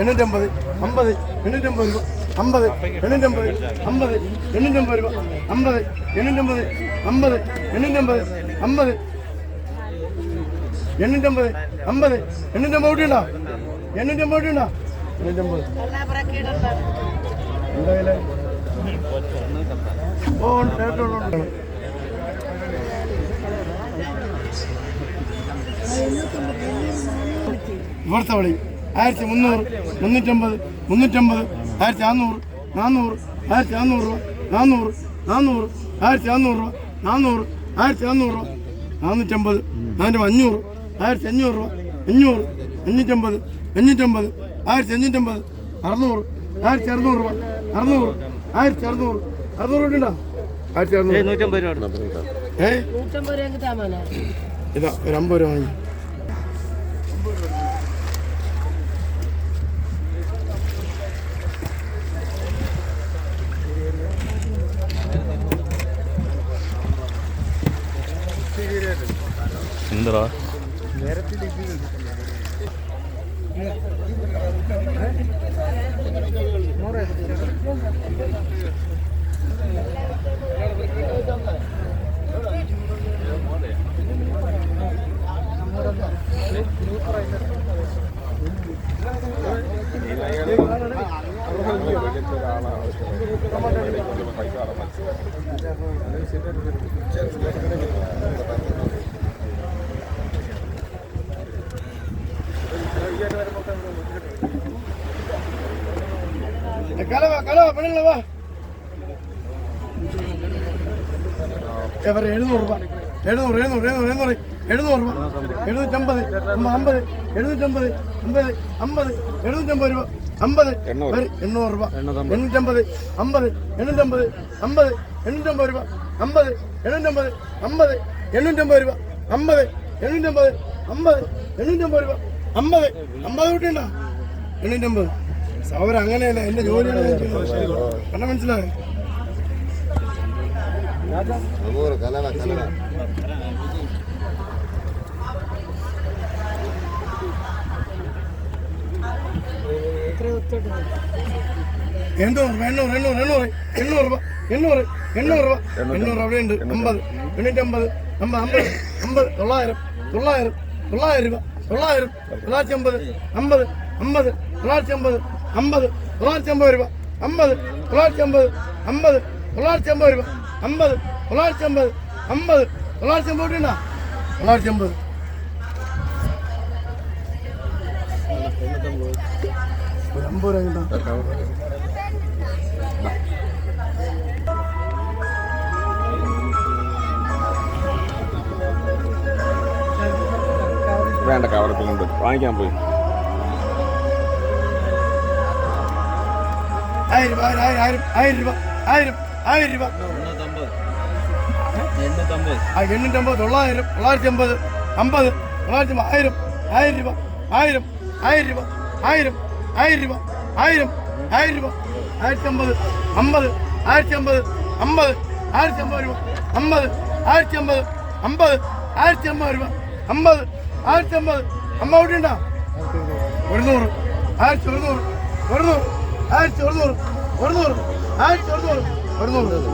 എണ്ണൂറ്റമ്പത് അമ്പത് എണ്ണൂറ്റമ്പത് രൂപ അമ്പത് എണ്ണൂറ്റമ്പത് അമ്പത് എണ്ണൂറ്റമ്പത് രൂപ അമ്പത് എണ്ണൂറ്റമ്പത് അമ്പത് എണ്ണൂറ്റമ്പത് അമ്പത്. എണ്ണൂറ്റമ്പത് അമ്പത്. എണ്ണൂറ്റമ്പത് എണ്ണൂറ്റമ്പത് കൂട്ടിയുണ്ടോ എണ്ണൂറ്റമ്പത്. ഓ ഉണ്ട്, ഉണ്ട്, ഉണ്ട്, ഉണ്ട്. ഇവിടുത്തെ വിളി ആയിരത്തി മുന്നൂറ് മുന്നൂറ്റമ്പത് മുന്നൂറ്റമ്പത് ആയിരത്തി അറുന്നൂറ് നാന്നൂറ് ആയിരത്തി അറുന്നൂറ് രൂപ നാന്നൂറ് നാന്നൂറ് ആയിരത്തി അറുന്നൂറ് രൂപ നാന്നൂറ് ആയിരത്തി അറുന്നൂറ് രൂപ നാനൂറ്റമ്പത് നാനൂറ്റി അഞ്ഞൂറ് ആയിരത്തി അഞ്ഞൂറ് രൂപ അഞ്ഞൂറ് അഞ്ഞൂറ്റമ്പത് അഞ്ഞൂറ്റമ്പത് ആയിരത്തി അഞ്ഞൂറ്റമ്പത് അറുന്നൂറ് ആയിരത്തി അറുന്നൂറ് രൂപ അറുന്നൂറ് ആയിരത്തി അറുന്നൂറ് അറുന്നൂറ് രൂപ ഉണ്ടോ ആയിരത്തി അറുന്നൂറ് ഏഹ് ഏ ഇതാ ഒരു അമ്പത് രൂപ വാങ്ങി. എന്തടാ? കലവ കലവ പെണ്ണുങ്ങളെ വാ. എവർ എഴുന്നൂറ് രൂപ. എഴുന്നൂറ് എഴുന്നൂറ് എഴുന്നൂറ് എഴുന്നൂറ്. എഴുന്നൂറ് രൂപ. എഴുന്നൂറ്റമ്പത് അമ്പ- അമ്പത് എഴുന്നൂറ്റമ്പത് അമ്പത് അമ്പത് എഴുന്നൂറ്റമ്പത് രൂപ. അമ്പത് എണ്ണൂറ്. രൂപ. എണ്ണൂറ്റമ്പത് അമ്പത് എണ്ണൂറ്റമ്പത് അമ്പത് എണ്ണൂറ്റമ്പത് രൂപ. അമ്പത് എണ്ണൂറ്റമ്പത് അമ്പത് എണ്ണൂറ്റമ്പത് രൂപ. അമ്പത് എണ്ണൂറ്റമ്പത് അമ്പത് എണ്ണൂറ്റമ്പത് രൂപ. അമ്പത് അമ്പത് കൂട്ടിയുണ്ടോ? എണ്ണൂറ്റമ്പത്. സൗര അങ്ങനെയല്ല എന്റെ ജോലിയാണ്. കണ്ടാ മനസ്സിലായോ? എണ്ണൂറ് എണ്ണൂറ് എണ്ണൂറ് എണ്ണൂറ് എണ്ണൂറ് രൂപ എണ്ണൂറ് എണ്ണൂറ് രൂപ. എണ്ണൂറ് അവിടെ ഉണ്ട് അമ്പത് എണ്ണൂറ്റമ്പത് അമ്പത് അമ്പത് അമ്പത് തൊള്ളായിരം തൊള്ളായിരം തൊള്ളായിരം രൂപ തൊള്ളായിരം തൊള്ളായിരത്തി അമ്പത് അമ്പത് അമ്പത് തൊള്ളായിരത്തി അമ്പത്. അമ്പത് തൊള്ളായിരത്തി അമ്പത് രൂപ. അമ്പത് തൊള്ളായിരത്തി അമ്പത് അമ്പത് തൊള്ളായിരത്തി അമ്പത് രൂപ. അമ്പത് തൊള്ളായിരത്തി അമ്പത് അമ്പത് തൊള്ളായിരത്തി അമ്പത് രൂപ തൊള്ളായിരത്തി അമ്പത് ഒരു അമ്പത് രൂപ കിട്ടാം വേണ്ട കവടത്തിലുണ്ട് വാങ്ങിക്കാൻ പോയി. ആയിരം രൂപ ആയിരം ആയിരം രൂപ ആയിരം ആയിരം രൂപ. ആ എണ്ണൂറ്റമ്പത് തൊള്ളായിരം തൊള്ളായിരത്തി അമ്പത് അമ്പത് തൊള്ളായിരത്തി ആയിരം ആയിരം രൂപ ആയിരം ആയിരം രൂപ ആയിരം ആയിരം രൂപ ആയിരം ആയിരം രൂപ ആയിരത്തി അമ്പത് അമ്പത് ആയിരത്തി അമ്പത് അമ്പത് ആയിരത്തി അമ്പത് രൂപ അമ്പത് ആയിരത്തി അമ്പത് അമ്പത് ആയിരത്തി അമ്പത് രൂപ അമ്പത് ആയിരത്തി അമ്പത് അമ്മ അവിടെ ഉണ്ടോ ഒരുന്നൂറ് ആയിരത്തി ഒരുന്നൂറ് ഒരുന്നൂറ്. ആയിരത്തി ഒരുന്നൂറ് ഒരുന്നൂറ് ആയിരത്തി ഒരുന്നൂറ് ഒരുന്നൂറ്.